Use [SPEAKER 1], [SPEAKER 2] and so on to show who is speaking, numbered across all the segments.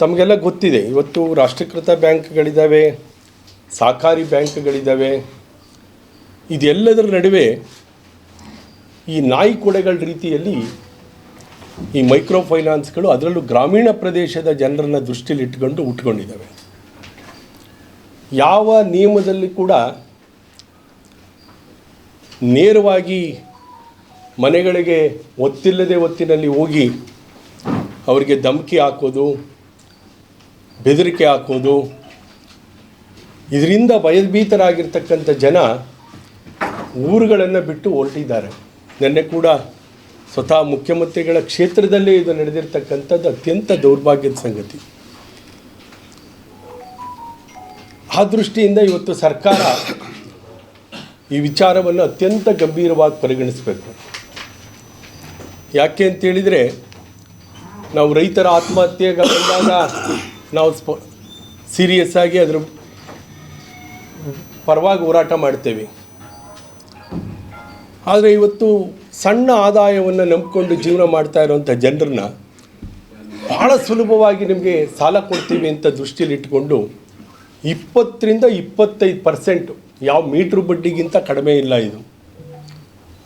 [SPEAKER 1] ತಮಗೆಲ್ಲ ಗೊತ್ತಿದೆ. ಇವತ್ತು ರಾಷ್ಟ್ರೀಕೃತ ಬ್ಯಾಂಕ್ಗಳಿದ್ದಾವೆ ಸಹಕಾರಿ ಬ್ಯಾಂಕ್ಗಳಿದ್ದಾವೆ ಇದೆಲ್ಲದರ ನಡುವೆ ಈ ನಾಯಿ ಕೊಡೆಗಳ ರೀತಿಯಲ್ಲಿ ಈ ಮೈಕ್ರೋ ಫೈನಾನ್ಸ್ಗಳು ಅದರಲ್ಲೂ ಗ್ರಾಮೀಣ ಪ್ರದೇಶದ ಜನರನ್ನು ದೃಷ್ಟಿಯಲ್ಲಿಟ್ಟುಕೊಂಡು ಉಟ್ಕೊಂಡಿದ್ದಾವೆ ಯಾವ ನಿಯಮದಲ್ಲಿ ಕೂಡ ನೇರವಾಗಿ ಮನೆಗಳಿಗೆ ಒತ್ತಿಲ್ಲದೆ ಒತ್ತಿನಲ್ಲಿ ಹೋಗಿ ಅವರಿಗೆ ಧಮಕಿ ಹಾಕೋದು ಬೆದರಿಕೆ ಹಾಕೋದು. ಇದರಿಂದ ಭಯಭೀತರಾಗಿರ್ತಕ್ಕಂಥ ಜನ ಊರುಗಳನ್ನು ಬಿಟ್ಟು ಹೊರಟಿದ್ದಾರೆ. ನಿನ್ನೆ ಕೂಡ ಸ್ವತಃ ಮುಖ್ಯಮಂತ್ರಿಗಳ ಕ್ಷೇತ್ರದಲ್ಲೇ ಇದು ನಡೆದಿರ್ತಕ್ಕಂಥದ್ದು ಅತ್ಯಂತ ದೌರ್ಭಾಗ್ಯದ ಸಂಗತಿ. ಆ ದೃಷ್ಟಿಯಿಂದ ಇವತ್ತು ಸರ್ಕಾರ ಈ ವಿಚಾರವನ್ನು ಅತ್ಯಂತ ಗಂಭೀರವಾಗಿ ಪರಿಗಣಿಸಬೇಕು. ಯಾಕೆ ಅಂತೇಳಿದರೆ ನಾವು ರೈತರ ಆತ್ಮಹತ್ಯೆಗೆ ಬಂದಾಗ ನಾವು ಸ್ಪ ಸೀರಿಯಸ್ ಆಗಿ ಅದ್ರ ಪರವಾಗಿ ಹೋರಾಟ ಮಾಡ್ತೇವೆ. ಆದರೆ ಇವತ್ತು ಸಣ್ಣ ಆದಾಯವನ್ನು ನಂಬಿಕೊಂಡು ಜೀವನ ಮಾಡ್ತಾ ಇರುವಂಥ ಜನರನ್ನ ಭಾಳ ಸುಲಭವಾಗಿ ನಿಮಗೆ ಸಾಲ ಕೊಡ್ತೀವಿ ಅಂತ ದೃಷ್ಟಿಯಲ್ಲಿ ಇಟ್ಕೊಂಡು ಇಪ್ಪತ್ತರಿಂದ ಇಪ್ಪತ್ತೈದು ಪರ್ಸೆಂಟ್ ಯಾವ ಮೀಟ್ರ್ ಬಡ್ಡಿಗಿಂತ ಕಡಿಮೆ ಇಲ್ಲ ಇದು.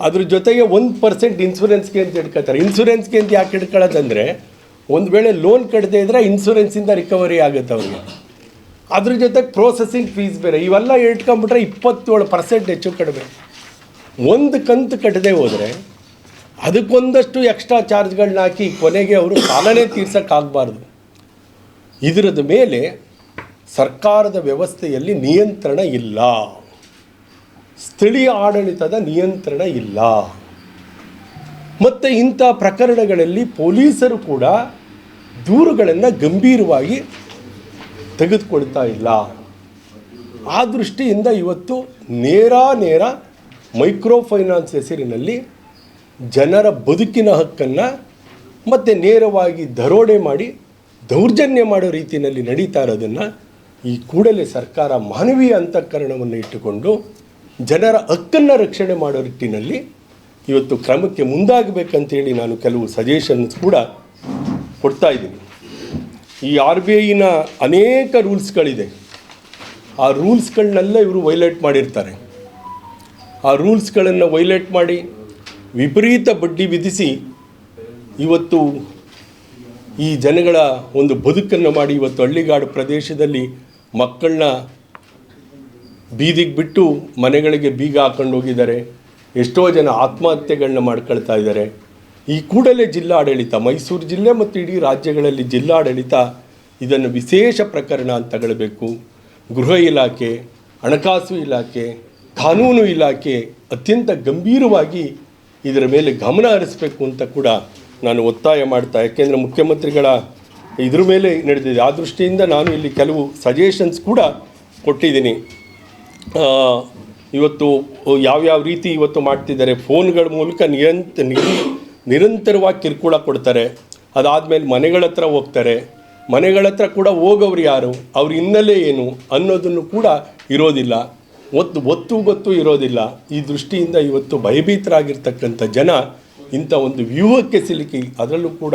[SPEAKER 1] ಅದ್ರ ಜೊತೆಗೆ ಒಂದು ಪರ್ಸೆಂಟ್ ಇನ್ಸೂರೆನ್ಸ್ಗೆ ಅಂತ ಇಟ್ಕೊಳ್ತಾರೆ ಇನ್ಸೂರೆನ್ಸ್ಗೆ ಅಂತ ಯಾಕೆ ಇಟ್ಕೊಳ್ಳೋದಂದರೆ ಒಂದು ವೇಳೆ ಲೋನ್ ಕಟ್ಟದೇ ಇದ್ದರೆ ಇನ್ಸೂರೆನ್ಸಿಂದ ರಿಕವರಿ ಆಗುತ್ತೆ ಅವ್ರಿಗೆ. ಅದ್ರ ಜೊತೆಗೆ ಪ್ರೋಸೆಸಿಂಗ್ ಫೀಸ್ ಬೇರೆ. ಇವೆಲ್ಲ ಇಟ್ಕೊಂಬಿಟ್ರೆ ಇಪ್ಪತ್ತೇಳು ಪರ್ಸೆಂಟ್ ಹೆಚ್ಚು ಕಡಿಮೆ. ಒಂದು ಕಂತು ಕಟ್ಟದೆ ಹೋದರೆ ಅದಕ್ಕೊಂದಷ್ಟು ಎಕ್ಸ್ಟ್ರಾ ಚಾರ್ಜ್ಗಳನ್ನ ಹಾಕಿ ಕೊನೆಗೆ ಅವರು ಸಾಲನೇ ತೀರ್ಸೋಕ್ಕಾಗಬಾರ್ದು. ಇದರದ ಮೇಲೆ ಸರ್ಕಾರದ ವ್ಯವಸ್ಥೆಯಲ್ಲಿ ನಿಯಂತ್ರಣ ಇಲ್ಲ. ಸ್ಥಳೀಯ ಆಡಳಿತದ ನಿಯಂತ್ರಣ ಇಲ್ಲ. ಮತ್ತು ಇಂಥ ಪ್ರಕರಣಗಳಲ್ಲಿ ಪೊಲೀಸರು ಕೂಡ ದೂರುಗಳನ್ನು ಗಂಭೀರವಾಗಿ ತೆಗೆದುಕೊಳ್ತಾ ಇಲ್ಲ. ಆ ದೃಷ್ಟಿಯಿಂದ ಇವತ್ತು ನೇರ ನೇರ ಮೈಕ್ರೋ ಫೈನಾನ್ಸ್ ಹೆಸರಿನಲ್ಲಿ ಜನರ ಬದುಕಿನ ಹಕ್ಕನ್ನು ಮತ್ತು ನೇರವಾಗಿ ದರೋಡೆ ಮಾಡಿ ದೌರ್ಜನ್ಯ ಮಾಡೋ ರೀತಿಯಲ್ಲಿ ನಡೀತಾ ಇರೋದನ್ನು ಈ ಕೂಡಲೇ ಸರ್ಕಾರ ಮಾನವೀಯ ಅಂತಃಕರಣವನ್ನು ಇಟ್ಟುಕೊಂಡು ಜನರ ಹಕ್ಕನ್ನು ರಕ್ಷಣೆ ಮಾಡೋ ನಿಟ್ಟಿನಲ್ಲಿ ಇವತ್ತು ಕ್ರಮಕ್ಕೆ ಮುಂದಾಗಬೇಕಂತೇಳಿ ನಾನು ಕೆಲವು ಸಜೆಷನ್ಸ್ ಕೂಡ ಕೊಡ್ತಾ ಇದ್ದೀನಿ. ಈ ಆರ್ ಬಿ ಐನ ಅನೇಕ ರೂಲ್ಸ್ಗಳಿದೆ ಆ ರೂಲ್ಸ್ಗಳನ್ನೆಲ್ಲ ಇವರು ವೈಲೇಟ್ ಮಾಡಿರ್ತಾರೆ. ಆ ರೂಲ್ಸ್ಗಳನ್ನು ವೈಲೇಟ್ ಮಾಡಿ ವಿಪರೀತ ಬಡ್ಡಿ ವಿಧಿಸಿ ಇವತ್ತು ಈ ಜನಗಳ ಒಂದು ಬದುಕನ್ನು ಮಾಡಿ ಇವತ್ತು ಹಳ್ಳಿಗಾಡು ಪ್ರದೇಶದಲ್ಲಿ ಮಕ್ಕಳನ್ನ ಬೀದಿಗೆ ಬಿಟ್ಟು ಮನೆಗಳಿಗೆ ಬೀಗ ಹಾಕೊಂಡು ಹೋಗಿದ್ದಾರೆ. ಎಷ್ಟೋ ಜನ ಆತ್ಮಹತ್ಯೆಗಳನ್ನ ಮಾಡ್ಕೊಳ್ತಾ ಇದ್ದಾರೆ. ಈ ಕೂಡಲೇ ಜಿಲ್ಲಾಡಳಿತ, ಮೈಸೂರು ಜಿಲ್ಲೆ ಮತ್ತು ಇಡೀ ರಾಜ್ಯಗಳಲ್ಲಿ ಜಿಲ್ಲಾಡಳಿತ ಇದನ್ನು ವಿಶೇಷ ಪ್ರಕರಣ ಅಂತ ತಗೊಳ್ಬೇಕು. ಗೃಹ ಇಲಾಖೆ, ಹಣಕಾಸು ಇಲಾಖೆ, ಕಾನೂನು ಇಲಾಖೆ ಅತ್ಯಂತ ಗಂಭೀರವಾಗಿ ಇದರ ಮೇಲೆ ಗಮನ ಹರಿಸಬೇಕು ಅಂತ ಕೂಡ ನಾನು ಒತ್ತಾಯ ಮಾಡ್ತಾ, ಯಾಕೆಂದರೆ ಮುಖ್ಯಮಂತ್ರಿಗಳ ಇದ್ರ ಮೇಲೆ ನಡೆದಿದೆ. ಆ ದೃಷ್ಟಿಯಿಂದ ನಾನು ಇಲ್ಲಿ ಕೆಲವು ಸಜೆಷನ್ಸ್ ಕೂಡ ಕೊಟ್ಟಿದ್ದೀನಿ. ಇವತ್ತು ಯಾವ್ಯಾವ ರೀತಿ ಇವತ್ತು ಮಾಡ್ತಿದ್ದಾರೆ, ಫೋನ್ಗಳ ಮೂಲಕ ನಿರಂತ, ನಿರ- ನಿರಂತರವಾಗಿ ಕಿರುಕುಳ ಕೊಡ್ತಾರೆ. ಅದಾದಮೇಲೆ ಮನೆಗಳ ಹತ್ರ ಹೋಗ್ತಾರೆ. ಮನೆಗಳ ಹತ್ರ ಕೂಡ ಹೋಗೋರು ಯಾರು? ಅವ್ರ ಹಿನ್ನೆಲೆ ಏನು? ಅನ್ನೋದನ್ನು ಕೂಡ ಇರೋದಿಲ್ಲ. ಒತ್ತು ಒತ್ತು ಗೊತ್ತು ಇರೋದಿಲ್ಲ. ಈ ದೃಷ್ಟಿಯಿಂದ ಇವತ್ತು ಭಯಭೀತರಾಗಿರ್ತಕ್ಕಂಥ ಜನ, ಇಂಥ ಒಂದು ವ್ಯೂಹಕ್ಕೆ ಸಿಲುಕಿ, ಅದರಲ್ಲೂ ಕೂಡ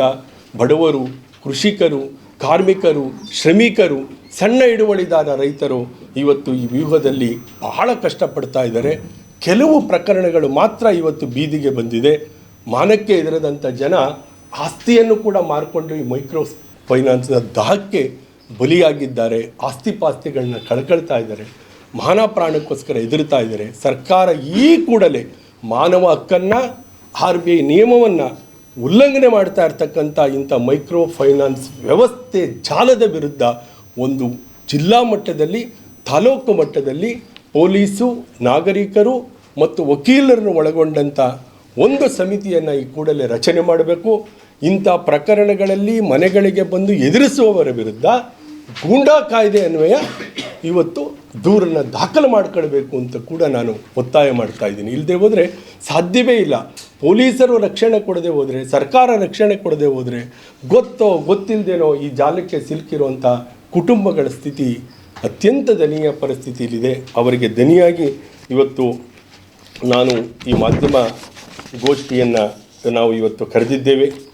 [SPEAKER 1] ಬಡವರು, ಕೃಷಿಕರು, ಕಾರ್ಮಿಕರು, ಶ್ರಮಿಕರು ಸಣ್ಣ ಹಿಡುವಳಿದಾರ ರೈತರು ಇವತ್ತು ಈ ವ್ಯೂಹದಲ್ಲಿ ಬಹಳ ಕಷ್ಟಪಡ್ತಾ ಇದ್ದಾರೆ. ಕೆಲವು ಪ್ರಕರಣಗಳು ಮಾತ್ರ ಇವತ್ತು ಬೀದಿಗೆ ಬಂದಿದೆ. ಮಾನಕ್ಕೆ ಎದುರದಂಥ ಜನ ಆಸ್ತಿಯನ್ನು ಕೂಡ ಮಾರಿಕೊಂಡು ಈ ಮೈಕ್ರೋ ಫೈನಾನ್ಸ್ನ ದಾಹಕ್ಕೆ ಬಲಿಯಾಗಿದ್ದಾರೆ. ಆಸ್ತಿ ಪಾಸ್ತಿಗಳನ್ನ ಕಳ್ಕೊಳ್ತಾ ಇದ್ದಾರೆ. ಮಾನ ಪ್ರಾಣಕ್ಕೋಸ್ಕರ ಎದುರ್ತಾ ಇದ್ದಾರೆ. ಸರ್ಕಾರ ಈ ಕೂಡಲೇ ಮಾನವ ಹಕ್ಕನ್ನು, ಆರ್ ಬಿ ಐ ನಿಯಮವನ್ನು ಉಲ್ಲಂಘನೆ ಮಾಡ್ತಾ ಇರ್ತಕ್ಕಂಥ ಇಂಥ ಮೈಕ್ರೋ ಫೈನಾನ್ಸ್ ವ್ಯವಸ್ಥೆ ಜಾಲದ ವಿರುದ್ಧ ಒಂದು ಜಿಲ್ಲಾ ಮಟ್ಟದಲ್ಲಿ, ತಾಲೂಕು ಮಟ್ಟದಲ್ಲಿ ಪೊಲೀಸು, ನಾಗರಿಕರು ಮತ್ತು ವಕೀಲರನ್ನು ಒಳಗೊಂಡಂಥ ಒಂದು ಸಮಿತಿಯನ್ನು ಈ ಕೂಡಲೇ ರಚನೆ ಮಾಡಬೇಕು. ಇಂಥ ಪ್ರಕರಣಗಳಲ್ಲಿ ಮನೆಗಳಿಗೆ ಬಂದು ಎದುರಿಸುವವರ ವಿರುದ್ಧ ಗೂಂಡಾ ಕಾಯ್ದೆ ಅನ್ವಯ ಇವತ್ತು ದೂರನ್ನು ದಾಖಲು ಮಾಡ್ಕೊಳ್ಬೇಕು ಅಂತ ಕೂಡ ನಾನು ಒತ್ತಾಯ ಮಾಡ್ತಾ ಇದ್ದೀನಿ. ಇಲ್ಲದೆ ಹೋದರೆ ಸಾಧ್ಯವೇ ಇಲ್ಲ. ಪೊಲೀಸರು ರಕ್ಷಣೆ ಕೊಡದೆ ಹೋದರೆ, ಸರ್ಕಾರ ರಕ್ಷಣೆ ಕೊಡದೆ ಹೋದರೆ ಗೊತ್ತೋ ಗೊತ್ತಿಲ್ಲದೇನೋ ಈ ಜಾಲಕ್ಕೆ ಸಿಲುಕಿರುವಂಥ ಕುಟುಂಬಗಳ ಸ್ಥಿತಿ ಅತ್ಯಂತ ದಯನೀಯ ಪರಿಸ್ಥಿತಿಯಲ್ಲಿದೆ. ಅವರಿಗೆ ದನಿಯಾಗಿ ಇವತ್ತು ನಾನು ಈ ಮಾಧ್ಯಮ ಗೋಷ್ಠಿಯನ್ನು ನಾವು ಇವತ್ತು ಕರೆದಿದ್ದೇವೆ.